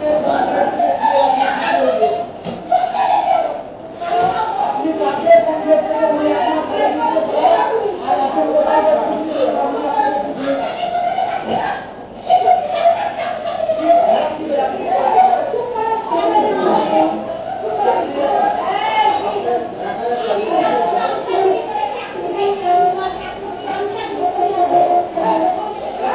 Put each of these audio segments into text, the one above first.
Good luck.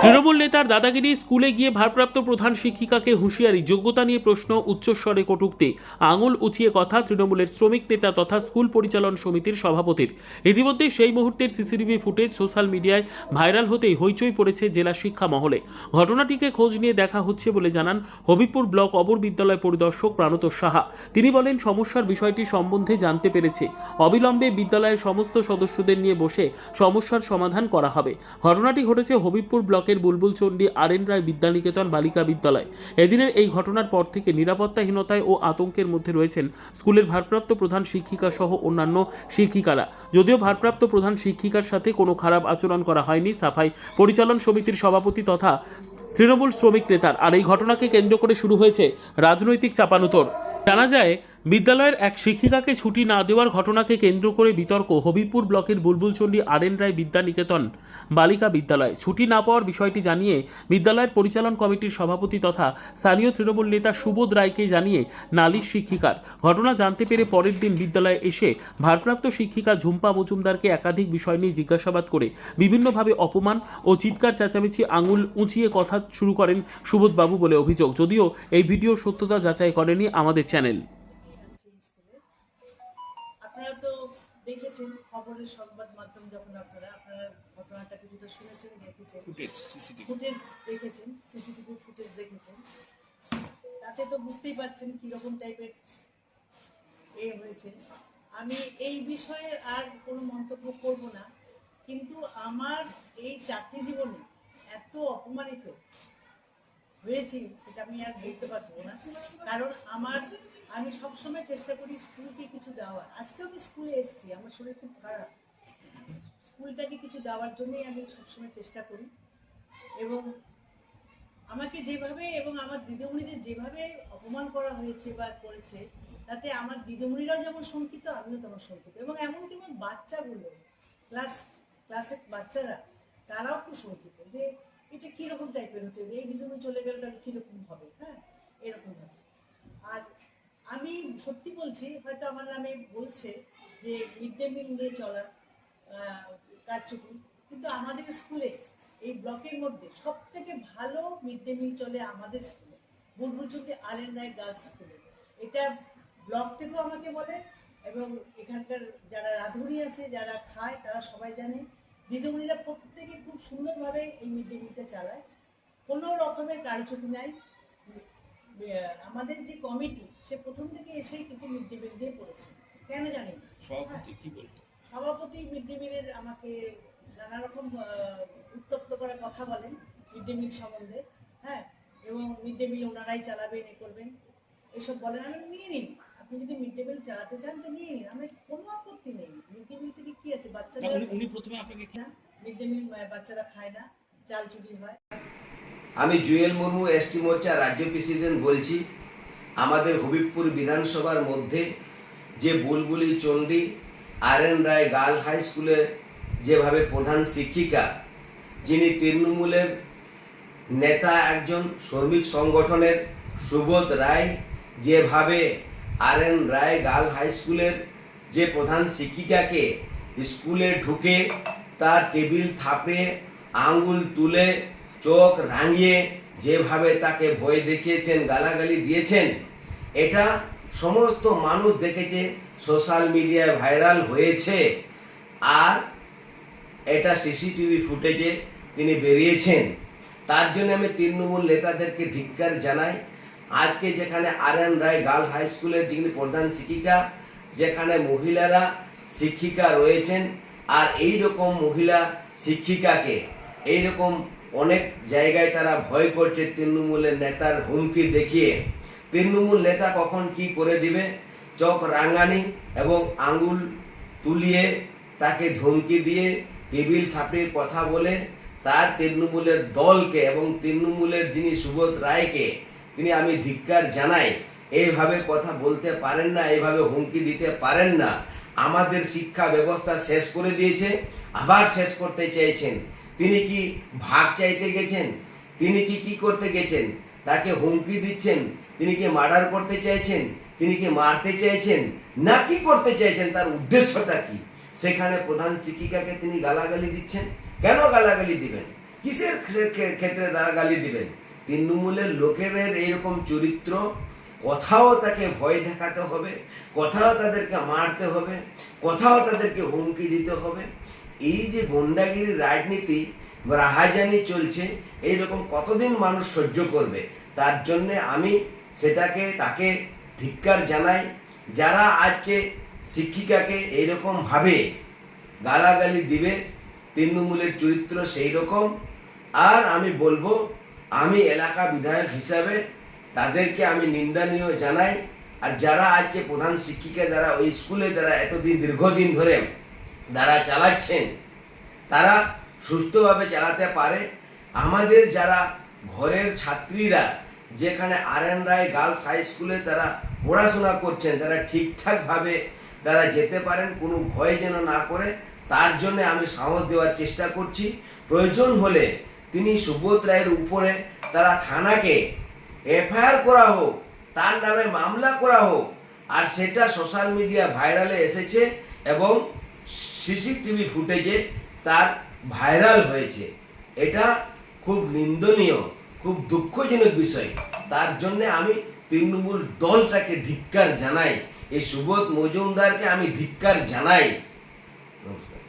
Trinamool নেতার দাদাগিরি স্কুলে গিয়ে ভারপ্রাপ্ত প্রধান শিক্ষিকাকে হুঁশিয়ারি, যোগ্যতা নিয়ে প্রশ্ন, উচ্চস্বরে কটূক্তি। আঙুল উঁচিয়ে কথা তৃণমূলের শ্রমিক নেতা তথা স্কুল পরিচালন সমিতির সভাপতির। ইতিমধ্যে সেই মুহূর্তের সিসিটিভি ফুটেজ সোশ্যাল মিডিয়ায় ভাইরাল হতেই হইচই পড়েছে জেলা শিক্ষা মহলে। ঘটনাটিকে খোঁজ নিয়ে দেখা হচ্ছে বলে জানান হবিপুর ব্লক অবর বিদ্যালয় পরিদর্শক প্রাণত সাহা। তিনি বলেন, সমস্যার বিষয়টি সম্বন্ধে জানতে পেরেছে। অবিলম্বে বিদ্যালয়ের সমস্ত সদস্যদের নিয়ে বসে সমস্যার সমাধান করা হবে। ঘটনাটি ঘটেছে হবিবপুর ব্লকের বুলবুলচণ্ডী আর এন রায় বিদ্যানিকেতন বালিকা বিদ্যালয়। এদিনের এই ঘটনার পর থেকে নিরাপত্তাহীনতায় ও আতঙ্কের মধ্যে রয়েছেন স্কুলের ভারপ্রাপ্ত প্রধান শিক্ষিকা সহ অন্যান্য শিক্ষিকারা। যদিও ভারপ্রাপ্ত প্রধান শিক্ষিকার সাথে কোনো খারাপ আচরণ করা হয়নি সাফাই পরিচালন সমিতির সভাপতি তথা তৃণমূল শ্রমিক নেতার। আর এই ঘটনাকে কেন্দ্র করে শুরু হয়েছে রাজনৈতিক চাপানুতর। জানা যায় বিদ্যালয়ের এক শিক্ষিকাকে ছুটি না দেওয়ার ঘটনাকে কেন্দ্র করে বিতর্ক। হবিপুর ব্লকের বুলবুলচণ্ডী আর এন রায় বিদ্যানিকেতন বালিকা বিদ্যালয়। ছুটি না পাওয়ার বিষয়টি জানিয়ে বিদ্যালয়ের পরিচালন কমিটির সভাপতি তথা স্থানীয় তৃণমূল নেতা সুবোধ রায়কে জানিয়ে নালিশ শিক্ষিকার। ঘটনা জানতে পেরে পরের দিন বিদ্যালয়ে এসে ভারপ্রাপ্ত শিক্ষিকা ঝুম্পা মজুমদারকে একাধিক বিষয় নিয়ে জিজ্ঞাসাবাদ করে বিভিন্নভাবে অপমান ও চিৎকার চেঁচামেচি আঙুল উঁচিয়ে কথা শুরু করেন সুবোধবাবু বলে অভিযোগ। যদিও এই ভিডিওর সত্যতা যাচাই করেনি আমাদের চ্যানেল। খবরের সংবাদ মাধ্যম যখন আপনারা আপনারা ঘটনাটা কিছুটা শুনেছেন দেখেছেন ফুটেজ দেখেছেন সিসিটিভি ফুটেজ দেখেছেন তাতে তো বুঝতেই পারছেন কীরকম টাইপের এ হয়েছে। আমি এই বিষয়ে আর কোনো মন্তব্য করব না কিন্তু আমার এই চাকরি জীবনে এত অপমানিত হয়েছি সেটা আমি আর বলতে পারব না। কারণ আমার আমি সবসময় চেষ্টা করি স্কুলকে কিছু দেওয়ার। আজকে আমি স্কুলে এসেছি, আমার শরীর খুব খারাপ। স্কুলটাকে কিছু দেওয়ার জন্যই আমি সবসময় চেষ্টা করি। এবং আমাকে যেভাবে এবং আমার দিদিমণিদের যেভাবে অপমান করা হয়েছে বা করেছে, তাতে আমার দিদিমণিরাও যেমন শঙ্কিত, আমিও তেমন শঙ্কিত। এবং এমনকি আমার বাচ্চাগুলো, ক্লাস, ক্লাসের বাচ্চারা, তারাও খুব শঙ্কিত যে, এটা কীরকম টাইপের হচ্ছে? এই দিদিমণি চলে গেলে তাহলে কীরকম হবে? হ্যাঁ এরকম আর সত্যি বলছি, হয়তো আমার নামে বলছে যে মিড ডে মিল নিয়ে চলা কারচুপি। কিন্তু আমাদের স্কুলে এই ব্লকের মধ্যে সব থেকে ভালো মিড ডে মিল চলে আমাদের স্কুলে বুলবুলচুকি আর এন রায় গার্লস স্কুলে এটা ব্লক থেকেও আমাকে বলে এবং এখানকার যারা রাঁধুনি আছে, যারা খায়, তারা সবাই জানে। দিদিমণিরা প্রত্যেকে খুব সুন্দরভাবে এই মিড ডে মিলটা চালায়। কোনো রকমের কারচুপি নাই। আমাদের যে কমিটি সে প্রথম থেকে এসেই কিন্তু মিড ডে মিল দিয়ে পড়েছে। কেন জানি? সভাপতি কি বলতো? সভাপতি মিড ডে মিলের আমাকে নানা রকম উত্তপ্ত করে কথা বলেন মিড ডে মিল সম্বন্ধে হ্যাঁ? এবং মিড ডে মিল ওনারাই চালাবেন এ করবেন। এসব বলেন আমি নিয়ে নিন। আপনি যদি মিড ডে মিল চালাতে চান তো নিয়ে নিন। আমার কোনো আপত্তি নেই। মিড ডে মিল থেকে কি আছে? বাচ্চারা উনি প্রথমে আপনাকে মিড ডে মিল বাচ্চারা খায় না চাল চুরি হয়। আমি জুয়েল মুর্মু এসটি মোর্চা, রাজ্য প্রেসিডেন্ট বলছি, আমাদের হবিবপুর বিধানসভার মধ্যে যে Bulbuli Chandi, R N Roy girl high স্কুলের যেভাবে প্রধান শিক্ষিকা, যিনি তৃণমূলের নেতা একজন শ্রমিক সংগঠনের সুবোধ রায়, যেভাবে R N Roy girl high স্কুলের যে প্রধান শিক্ষিকাকে স্কুলে ঢুকে তার টেবিল থাপে আঙ্গুল তুলে চোখ রাঙিয়ে যেভাবে তাকে ভয় দেখিয়েছেন, গালাগালি দিয়েছেন, এটা সমস্ত মানুষ দেখেছে, সোশ্যাল মিডিয়ায় ভাইরাল হয়েছে। আর এটা সিসিটিভি ফুটেজে তিনি বেরিয়েছেন। তার জন্য আমি তৃণমূল নেতাদেরকে ধিক্কার জানাই। আজকে যেখানে R N Roy girl high স্কুলের যিনি প্রধান শিক্ষিকা, যেখানে মহিলারা শিক্ষিকা রয়েছেন, আর এই রকম মহিলা শিক্ষিকাকে এই রকম অনেক জায়গায় তারা ভয় করছে তৃণমূলের নেতার হুমকি দেখিয়ে। তৃণমূল নেতা কখন কি করে দিবে? চক রাঙানি এবং আঙ্গুল তুলিয়ে তাকে ধমকি দিয়ে টেবিল থাপড়িয়ে কথা বলে তার তৃণমূলের দলকে এবং তৃণমূলের যিনি সুবোধ রায়কে, তিনি আমি ধিক্কার জানাই। এইভাবে কথা বলতে পারেন না, এইভাবে হুমকি দিতে পারেন না। আমাদের শিক্ষা ব্যবস্থা শেষ করে দিয়েছে, আবার শেষ করতে চেয়েছেন তিনি কি ভাগ চাইতে গেছেন? তিনি কি কি করতে গেছেন? তাকে হুমকি দিচ্ছেন? তিনি কি মার্ডার করতে চাইছেন? তিনি কি মারতে চাইছেন? না কি করতে চাইছেন? তার উদ্দেশ্যটা কি? সেখানে প্রধান শিক্ষিকাকে তিনি গালাগালি দিচ্ছেন। কেন গালাগালি দিবেন? কিসের ক্ষে- ক্ষে- ক্ষেত্রে তারা গালি দিবেন? তৃণমূলের লোকেদের এইরকম চরিত্র, কথাও তাকে ভয় দেখাতে হবে, কথাও তাদেরকে মারতে হবে, কথাও তাদেরকে হুমকি দিতে হবে। এই যে গুন্ডাগিরি রাজনীতি রাহাজানি চলছে এইরকম কতদিন মানুষ সহ্য করবে? তার জন্য আমি সেটাকে, তাকে ধিক্কার জানাই, যারা আজকে শিক্ষিকাকে এইরকম ভাবে গালাগালি দিবে, তৃণমূলের চরিত্র সেই রকম, আর আমি বলব, আমি এলাকা বিধায়ক হিসাবে তাদেরকে আমি নিন্দনীয় জানাই, আর যারা আজকে প্রধান শিক্ষিকা, যারা ওই স্কুলে, যারা এতদিন, দীর্ঘদিন ধরে যারা চালাচ্ছেন, তারা সুস্থভাবে চালাতে পারে। আমাদের যারা ঘরের ছাত্রীরা, যেখানে R N Roy girls high স্কুলে তারা পড়াশোনা করছেন, তারা ঠিকঠাকভাবে তারা যেতে পারেন, কোনো ভয় যেন না করে, তার জন্য আমি সাহস দেওয়ার চেষ্টা করছি। প্রয়োজন হলে তিনি সুবোধ রায়ের উপরে তারা থানাকে এফআইআর করা হোক, তার নামে মামলা করা হোক, আর সেটা সোশ্যাল মিডিয়া ভাইরালে এসেছে এবং সিসিটিভি ফুটেজে তার ভাইরাল হয়েছে। এটা খুব নিন্দনীয়, খুব দুঃখজনক বিষয়। তার জন্য আমি তৃণমূল দলটাকে ধিক্কার জানাই, এই সুবোধ মজুমদারকে আমি ধিক্কার জানাই। নমস্কার।